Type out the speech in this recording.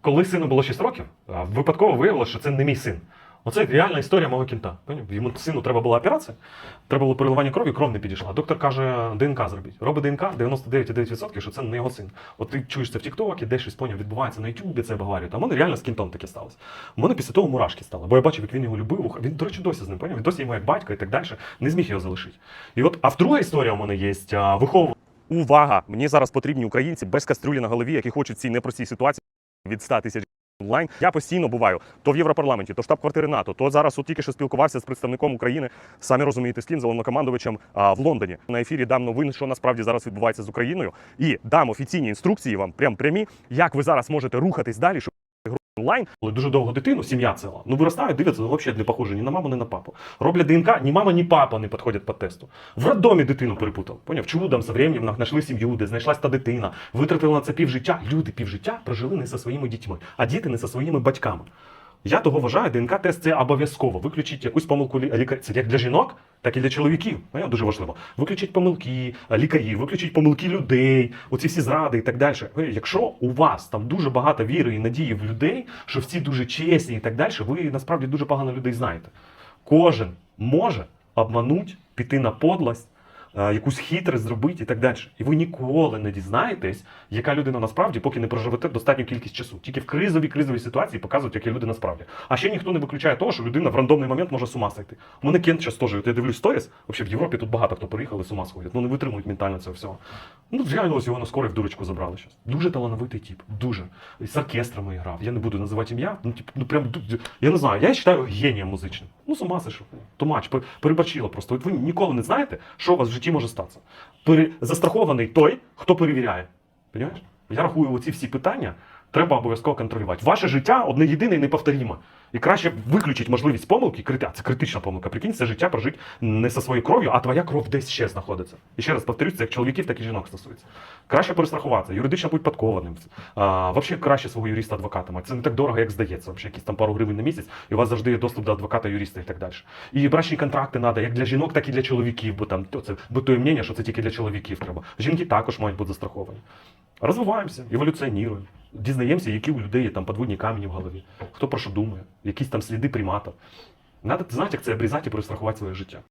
Коли сину було 6 років, випадково виявилося, що це не мій син. Оце реальна історія мого кінта. Йому сину треба була операція, треба було переливання крові, кров не підійшла. Доктор каже, ДНК зробіть. Робить ДНК 99,9%, що це не його син. От ти чуєш це в Тіктокі, де щось поняв, відбувається на Ютубі, це обговорюють. А в мене реально з кінтом таке сталося. У мене після того мурашки стали, бо я бачив, як він його любив. Він, до речі, досі з ним поняв. Він досі йому як батько і так далі. Не зміг його залишити. І от, а в друга історія у мене є виховування. Увага! Мені зараз потрібні українці без кастрюлі на голові, які хочуть цій непростій ситуації від 100 тисяч онлайн. Я постійно буваю то в Європарламенті, то штаб-квартири НАТО, то зараз от тільки що спілкувався з представником України, самі розумієте, з ким, з головнокомандувачем в Лондоні. На ефірі дам новини, що насправді зараз відбувається з Україною, і дам офіційні інструкції вам, прям прямі, як ви зараз можете рухатись далі, щоб онлайн Коли дуже довго дитину, сім'я ціла. Ну виростають, дивляться, взагалі не похоже ні на маму, ні на папу. Роблять ДНК, ні мама, ні папа не підходять по тесту. В роддомі дитину перепутав. Поняв? Чудом за временем знайшли сім'ю, де знайшлась та дитина, витратили на це півжиття. Люди півжиття прожили не зі своїми дітьми, а діти не зі своїми батьками. Я того вважаю, ДНК-тест це обов'язково. Виключіть якусь помилку лі- лікаря. Це як для жінок, так і для чоловіків. Ну, дуже важливо. Виключіть помилки е, лікарів, виключіть помилки людей, оці всі зради і так далі. Якщо у вас там дуже багато віри і надії в людей, що всі дуже чесні і так далі, ви насправді дуже погано людей знаєте. Кожен може обмануть, піти на подлость, якусь хитрість зробити і так далі. І ви ніколи не дізнаєтесь, яка людина насправді, поки не проживете достатню кількість часу. Тільки в кризовій кризовій ситуації показують, які люди насправді. А ще ніхто не виключає того, що людина в рандомний момент може з сойти. У мене кент зараз теж, я дивлюсь сторіс, взагалі в Європі тут багато хто приїхав і з сходять. Ну не витримують ментально цього всього. Ну, реально ось його на скорих в дурочку забрали зараз. Дуже талановитий тип. Дуже. І з оркестрами грав. Я не буду називати ім'я. Ну, типу, ну прям я не знаю. Я вважаю генієм музичним. Ну, сама це сошов. Тумач, перебачила просто. От ви ніколи не знаєте, що у вас в житті може статися. Пере... Застрахований той, хто перевіряє. Понимаєш? Я рахую, оці всі питання треба обов'язково контролювати. Ваше життя одне єдине і неповторіме. І краще виключити можливість помилки, крити- а це критична помилка. Прикинь, це життя прожити не зі своєю кров'ю, а твоя кров десь ще знаходиться. І ще раз повторюсь, це як чоловіків, так і жінок стосується. Краще перестрахуватися, юридично будь підкованим. А, взагалі краще свого юриста адвоката мати. Це не так дорого, як здається. Взагалі, якісь там пару гривень на місяць, і у вас завжди є доступ до адвоката, юриста і так далі. І брачні контракти треба як для жінок, так і для чоловіків, бо там це битує мнення, що це тільки для чоловіків треба. Жінки також мають бути застраховані. Розвиваємося, еволюціонуємо, дізнаємося, які у людей є там подводні камені в голові, хто про що думає, якісь там сліди приматів. Надо знати, як це обрізати і перестрахувати своє життя.